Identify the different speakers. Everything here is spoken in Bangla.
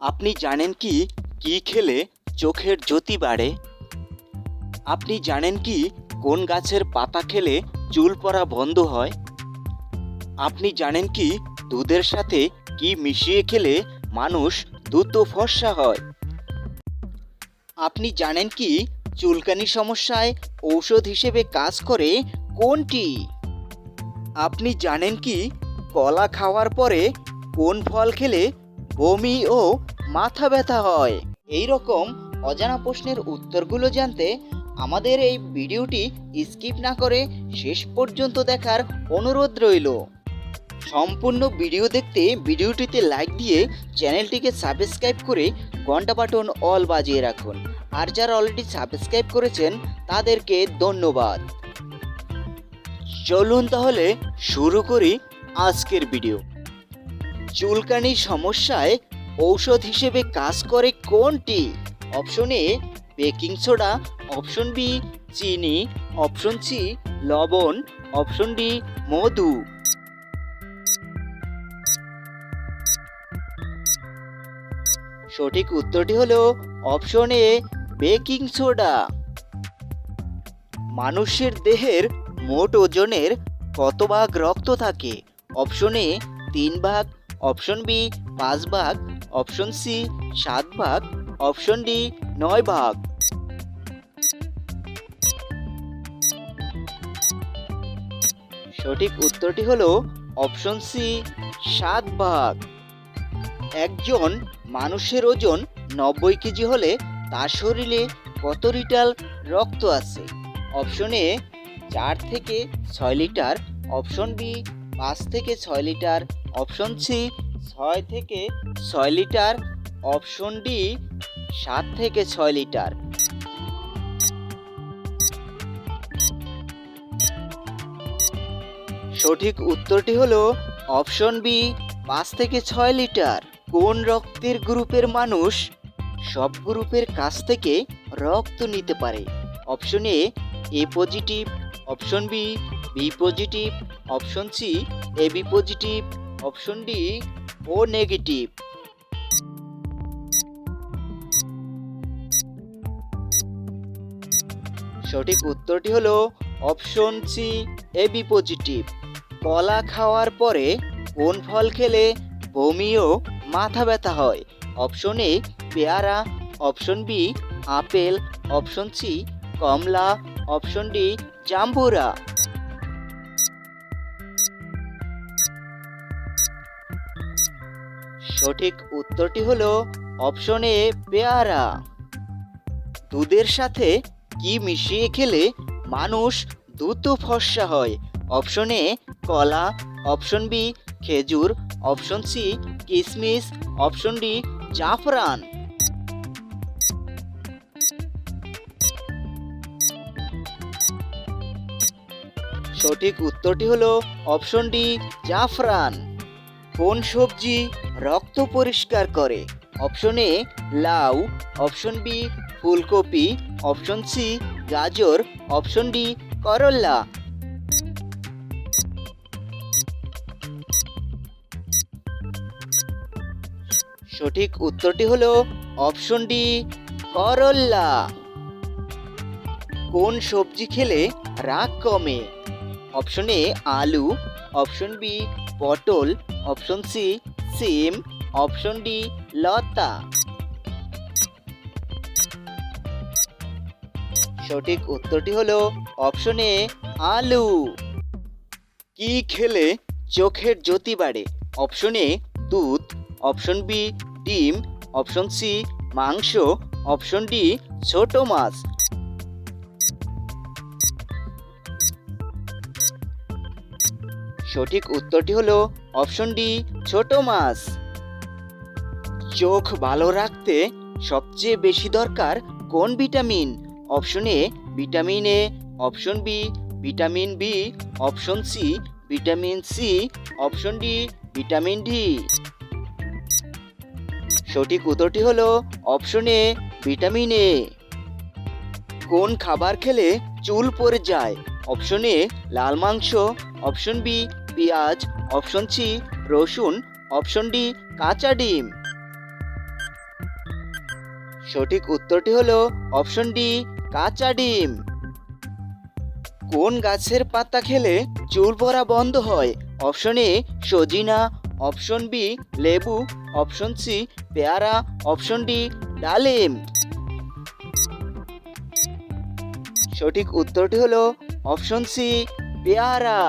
Speaker 1: আপনি জানেন কি কি খেলে চোখের জ্যোতি বাড়ে? আপনি জানেন কি, কোন গাছের পাতা খেলে চুল পড়া বন্ধ হয়? আপনি জানেন কি, দুধের সাথে কি মিশিয়ে খেলে মানুষ দ্রুত ফর্সা হয়? আপনি জানেন কি, চুলকানি সমস্যায় ঔষধ হিসেবে কাজ করে কোনটি? আপনি জানেন কি, কলা খাওয়ার পরে কোন ফল খেলে বমি ও মাথা ব্যথা হয়। এই রকম অজানা প্রশ্নের উত্তরগুলো জানতে আমাদের এই ভিডিওটি স্কিপ না করে শেষ পর্যন্ত দেখার অনুরোধ রইল। সম্পূর্ণ ভিডিও দেখতে ভিডিওটিতে লাইক দিয়ে চ্যানেলটিকে সাবস্ক্রাইব করে ঘণ্টা বাটন অল বাজিয়ে রাখুন। আর যারা অলরেডি সাবস্ক্রাইব করেছেন, তাদেরকে ধন্যবাদ। চলুন তাহলে শুরু করি আজকের ভিডিও। চুলকানি সমস্যায় ঔষধ হিসেবে কাজ করে কোনটি? Option A, baking soda. Option B, চিনি। অপশন সি, লবণ। অপশন ডি, মধু। সঠিক উত্তরটি হলো অপশন এ, বেকিং সোডা। মানুষের দেহের মোট ওজনের কত ভাগ রক্ত থাকে? অপশন এ, তিন ভাগ। অপশন বি, পাঁচ ভাগ, অপশন সি, সাত ভাগ, অপশন ডি, নয় ভাগ। সঠিক উত্তরটি হলো অপশন সি, সাত ভাগ। একজন মানুষের ওজন নব্বই কেজি হলে তার শরীরে কত লিটার রক্ত আছে? অপশন এ, চার থেকে ছয় লিটার। অপশন বি, পাঁচ থেকে ছয় লিটার। অপশন সি, ছয় থেকে ছয় লিটার। অপশন ডি, সাত থেকে ছয় লিটার। সঠিক উত্তরটি হলো অপশন বি, পাঁচ থেকে ছয় লিটার। কোন রক্তের গ্রুপের মানুষ সব গ্রুপের কাছ থেকে রক্ত নিতে পারে? Option A A positive. Option B B positive. Option C, A B positive. Option D O negative সঠিক উত্তরটি হলো option C A B positive কলা খাওয়ার পরে কোন ফল খেলে বমি ও মাথা ব্যথা হয়? অপশন এ পেয়ারা। Option B apple. Option C কমলা। অপশন ডি জাম্বুরা। সঠিক উত্তরটি হলো অপশন এ, পেয়ারা। দুধের সাথে কি মিশিয়ে খেলে মানুষ দ্রুত ফর্সা হয়? অপশন এ, কলা। অপশন বি, খেজুর। অপশন সি কিশমিশ অপশন ডি, জাফরান। সঠিক উত্তরটি হলো অপশন ডি, জাফরান। কোন সবজি রক্ত পরিষ্কার করে। অপশন এ, লাউ, অপশন বি, ফুলকপি, অপশন সি, গাজর, অপশন ডি করল্লা সঠিক উত্তরটি হলো অপশন ডি করল্লা কোন সবজি খেলে রাগ কমে? অপশন এ, আলু, অপশন বি, পটল, অপশন সি সিম, অপশন ডি, লতা। সঠিক উত্তরটি হলো অপশন এ, আলু। কি খেলে চোখের জ্যোতি বাড়ে? অপশন এ, দুধ। অপশন বি, ডিম। অপশন সি, মাংস। অপশন ডি, ছোট মাছ। সঠিক উত্তরটি হলো অপশন ডি, ছোট মাছ। চোখ ভালো রাখতে সবচেয়ে বেশি দরকার কোন vitamin? Option A, vitamin A. Option B, vitamin B. Option C, vitamin C. Option D, vitamin D. সঠিক উত্তরটি হলো অপশন এ, ভিটামিন এ। কোন খাবার খেলে চুল পড়ে যায়? অপশন এ, লাল মাংস। অপশন বি, পেঁয়াজ, অপশন সি, রসুন, অপশন ডি, কাঁচা ডিম। সঠিক উত্তরটি হলো অপশন ডি, কাঁচা ডিম। কোন গাছের পাতা খেলে চুল পড়া বন্ধ হয়? অপশন এ, সজিনা, অপশন বি, লেবু, অপশন সি, পেয়ারা, অপশন ডি, ডালিম। সঠিক উত্তরটি হলো অপশন সি, পেয়ারা।